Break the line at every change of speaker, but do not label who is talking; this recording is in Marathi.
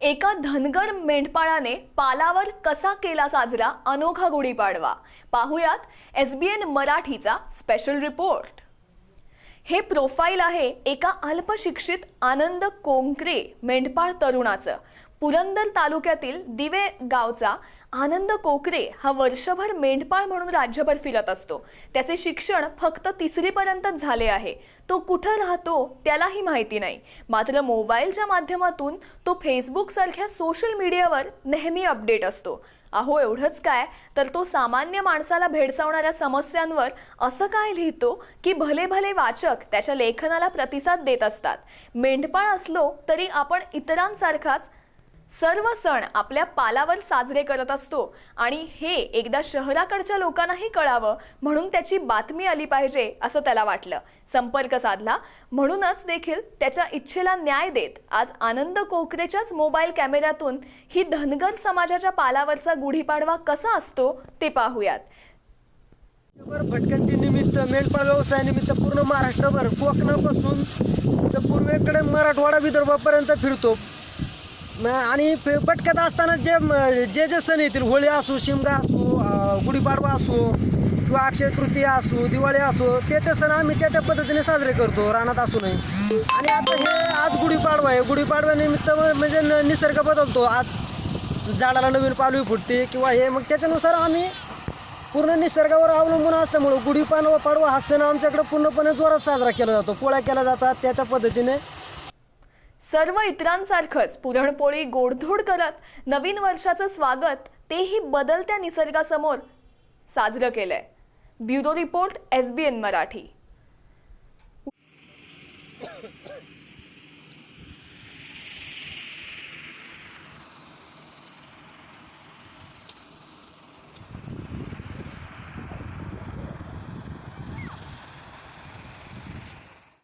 एका धनगर मेंढपाळाने पालावर कसा केला साजरा अनोखा गुढीपाडवा पाहुयात एसबीएन मराठीचा स्पेशल रिपोर्ट हे प्रोफाईल आहे एका अल्पशिक्षित आनंद कोंकरे मेंढपाळ तरुणाचं. पुरंदर तालुक्यातील दिवे गावचा आनंद कोकरे हा वर्षभर मेंढपाळ म्हणून राज्यभर फिरत असतो. त्याचे शिक्षण फक्त तिसरीपर्यंतच झाले आहे. तो कुठं राहतो त्यालाही माहिती नाही. मात्र मोबाईलच्या माध्यमातून तो फेसबुक सारख्या सोशल मीडियावर नेहमी अपडेट असतो. अहो एवढंच काय? तर तो सामान्य माणसाला भेडसावणाऱ्या समस्यांवर असं काय लिहितो की भले भले वाचक त्याच्या लेखनाला प्रतिसाद देत असतात. मेंढपाळ असलो तरी आपण इतरांसारखाच सर्व सण आपल्या पालावर साजरे करत असतो आणि हे एकदा शहराकडच्या लोकांनाही कळावं म्हणून त्याची बातमी आली पाहिजे असं त्याला वाटलं. संपर्क साधला. म्हणूनच देखील त्याच्या इच्छेला न्याय देत आज आनंद कोकरेच्याच मोबाईल कॅमेऱ्यातून ही धनगर समाजाच्या पालावरचा गुढीपाडवा कसा असतो ते पाहूयात.
भटकंती निमित्त मेंढपाळ व्यवसायानिमित्त पूर्ण महाराष्ट्रभर कोकणापासून तर पूर्वेकडे मराठवाडा विदर्भापर्यंत फिरतो. म- आणि पटकत असताना जे म- जे जे सण येतील होळी असो शिमगा असो अं, गुढीपाडवा असो किंवा अक्षय तृतीया असो दिवाळी असो ते ते सण आम्ही त्या त्या पद्धतीने साजरे करतो रानात असू नये. आणि आता हे आज गुढीपाडवा आहे. गुढीपाडव्यानिमित्त म- म्हणजे न- निसर्ग बदलतो. आज झाडाला नवीन पालवी फुटते किंवा हे मग त्याच्यानुसार आम्ही पूर्ण निसर्गावर अवलंबून असल्यामुळं गुढीपाडवा पाडवा हा सण आमच्याकडे पूर्णपणे जोरात साजरा केला जातो. पोळ्या केल्या जातात त्या त्या पद्धतीने.
सर्व इतरांसारखंच पुरणपोळी गोडधोड करत नवीन वर्षाचं स्वागत तेही बदलत्या निसर्गासमोर साजरं केलंय. Bureau report SBN Marathi.